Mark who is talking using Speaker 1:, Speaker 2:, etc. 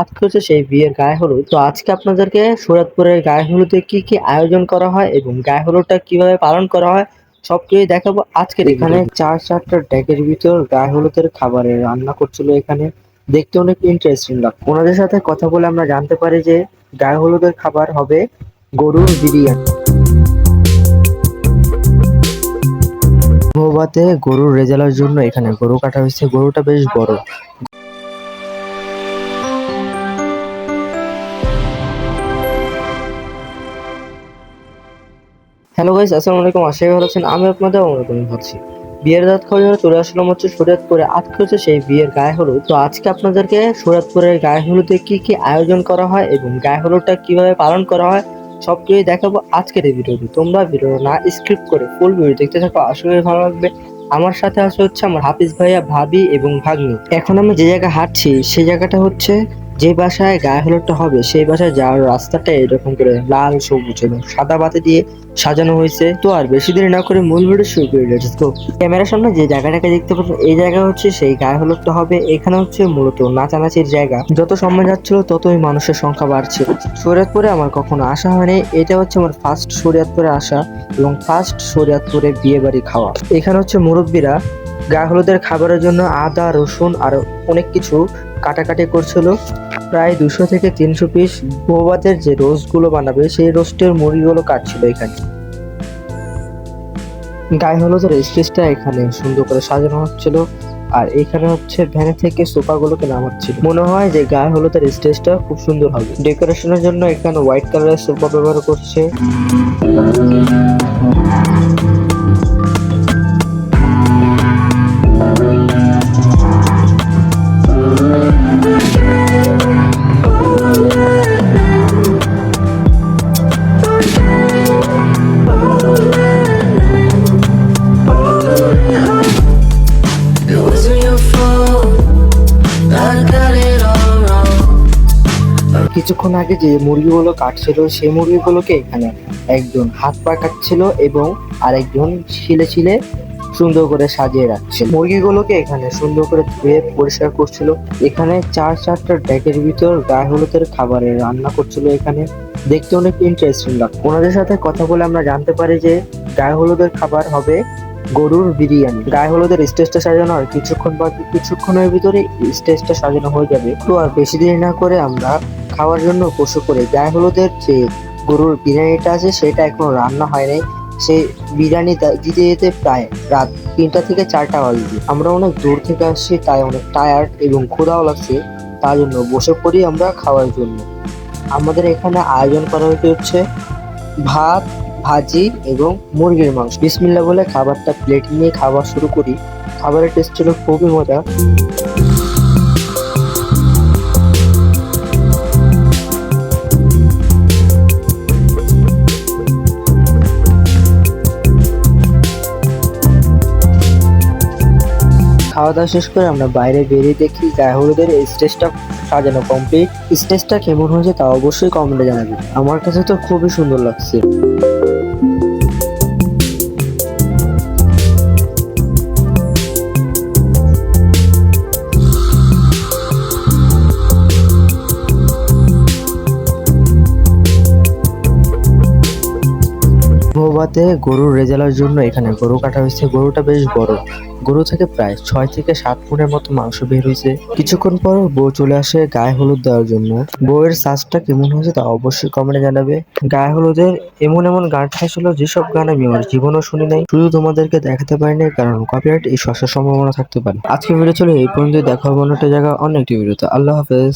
Speaker 1: আজকে হচ্ছে সেই বিয়ের গায়ে হলুদ। তো আজকে আপনাদেরকে সুরাতপুরের গায়ে হলুদে কি কি আয়োজন করা হয় এবং গায়ে হলুদটা কীভাবে পালন করা হয় সবকিছু দেখাবো। আজকে এখানে চার চারটা ড্যাগের ভিতর গায়ে হলুদের খাবারের রান্না করছিল এখানে। দেখতে অনেক ইন্টারেস্টিং লাগছে। ওনাদের সাথে কথা বলে আমরা জানতে পারি যে গায়ে হলুদের খাবার হবে গরুর বিরিয়ানি। মহুবাতে গরুর রেজালার জন্য এখানে গরু কাটা হয়েছে। গরুটা বেশ বড়। হ্যালো গাইস, আসসালামু আলাইকুম। আশা ভালো আছেন। আমি আপনাদের অনুরোধ ভাবছি। বিয়ের দাঁত খাওয়ার জন্য চলে আসলাম হচ্ছে শরীয়তপুরে আজকে হচ্ছে সেই বিয়ের গায়ে হলুদ। তো আজকে আপনাদেরকে শরীয়তপুরের গায়ে হলুদে কি কি আয়োজন করা হয় এবং গায়ে হলুদটা কীভাবে পালন করা হয় সব কিছুই দেখাবো আজকের এই ভিডিওতে। তোমরা ভিডিও না স্ক্রিপ্ট করে ফুল ভিডিও দেখতে থাকো করি ভালো লাগবে। আমার সাথে আছে হচ্ছে আমার হাফিজ ভাইয়া, ভাবি এবং ভাগ্নি। এখন আমি যে জায়গায় হাঁটছি, সেই জায়গাটা হচ্ছে যে বাসায় গায়ে হলুদটা হবে, সেই বাসায় যাওয়ার রাস্তাটা এরকম করে লাল, সবুজ এবং সাদা বাতি দিয়ে সাজানো হয়েছে। তো আর বেশি দেরি না করে মূল ভিডিও শুরু করে। লেটস গো ক্যামেরার সামনে যে জায়গাটাকে দেখতে পাচ্ছেন, এই জায়গা হচ্ছে সেই গায়ে হলুদটা হবে। এখানে হচ্ছে মূলত নাচানাচির জায়গা। যত সময় যাচ্ছিল, ততই মানুষের সংখ্যা বাড়ছে। শরীয়তপুরে আমার কখনো আসা হয়নি। এটা হচ্ছে আমার ফার্স্ট শরীয়তপুরে আসা এবং ফার্স্ট শরীয়তপুরে বিয়ে বাড়ি খাওয়া। এখানে হচ্ছে মুরব্বীরা গায়ে হলুদের খাবারের জন্য আদা, রসুন আর অনেক কিছু কাটাকাটি করছিল। প্রায় দুশো থেকে তিনশো পিস বৌবাদের যে রোস্টগুলো বানাবে, সেই রোস্টের মুড়িগুলো কাটছিল এখানে। গায়ে হলুদের স্টেজটা এখানে সুন্দর করে সাজানো হচ্ছিল। আর এখানে হচ্ছে ভ্যানে থেকে সোফাগুলোকে নামাচ্ছিল। মনে হয় যে গায়ে হলুদের স্টেজটা খুব সুন্দর হবে। ডেকোরেশনের জন্য এখানে হোয়াইট কালারের সোফা ব্যবহার করছে। কিছুক্ষণ আগে যে মুরগিগুলো কাটছিল, সেই মুরগিগুলোকে এখানে একজন হাত পা কাটছিল এবং আরেকজন ছিলে ছিলে সুন্দর করে সাজিয়ে রাখছিল। মুরগিগুলোকে এখানে সুন্দর করে ধুয়ে পরিষ্কার করছিল। এখানে চার চারটা ড্যাকের ভিতর গায়ে হলুদের খাবারের রান্না করছিল এখানে। দেখতে অনেক ইন্টারেস্টিং লাগছে। ওনাদের সাথে কথা বলে আমরা জানতে পারি যে গায়ে হলুদের খাবার হবে গরুর বিরিয়ানি। গায়ে হলুদের স্টেজটা সাজানো আর কিছুক্ষণ বাকি কিছুক্ষণের ভিতরে স্টেজটা সাজানো হয়ে যাবে। তো আর বেশি দেরি না করে আমরা খাওয়ার জন্য পশু পড়ে গায়ে হলুদের যে গরুর বিরিয়ানিটা আছে, সেটা এখনও রান্না হয় নাই। সেই বিরিয়ানি দিতে যেতে প্রায় রাত তিনটা থেকে চারটা বাজবে। আমরা অনেক দূর থেকে আসছি, তাই অনেক টায়ার্ড এবং ক্ষুধাও লাগছে। তার জন্য বসে পড়ি আমরা খাওয়ার জন্য। আমাদের এখানে আয়োজন করা হয়েছে হচ্ছে ভাত ভাজি এবং মুরগির মাংস। বিসমিল্লা বলে খাবারটা প্লেট নিয়ে খাওয়া শুরু করি। খাবারের টেস্ট ছিল খুবই মজা। খাওয়া দাওয়া শেষ করে আমরা বাইরে বেরিয়ে দেখি গায়ে হলুদের স্টেজটা সাজানো কমপ্লিট স্টেজটা কেমন হয়েছে তা অবশ্যই কমেন্টে জানাবে আমার কাছে তো খুবই সুন্দর লাগছে। বৌবাতে গরুর রেজালার জন্য এখানে গরু কাটা হয়েছে। গরুটা বেশ বড়। গরু থেকে প্রায় ছয় থেকে সাত ফুটের মতো মাংস বের হয়েছে। কিছুক্ষণ পর বউ চলে আসে গায়ে হলুদ দেওয়ার জন্য। বউয়ের সাজটা কেমন হয়েছে তা অবশ্যই কমেন্টে জানাবে। গায়ে হলুদের এমন এমন গানটা ছিল যেসব গান আমি আমার জীবনও শুনি নাই। শুধু তোমাদেরকে দেখাতে পারিনি, কারণ কপিরাইট এই শসার সম্ভাবনা থাকতে পারে। আজকে ভিডিও চলে এই পর্যন্ত দেখা হবে জায়গা অন্য একটি ভিডিওতে আল্লাহ হাফেজ।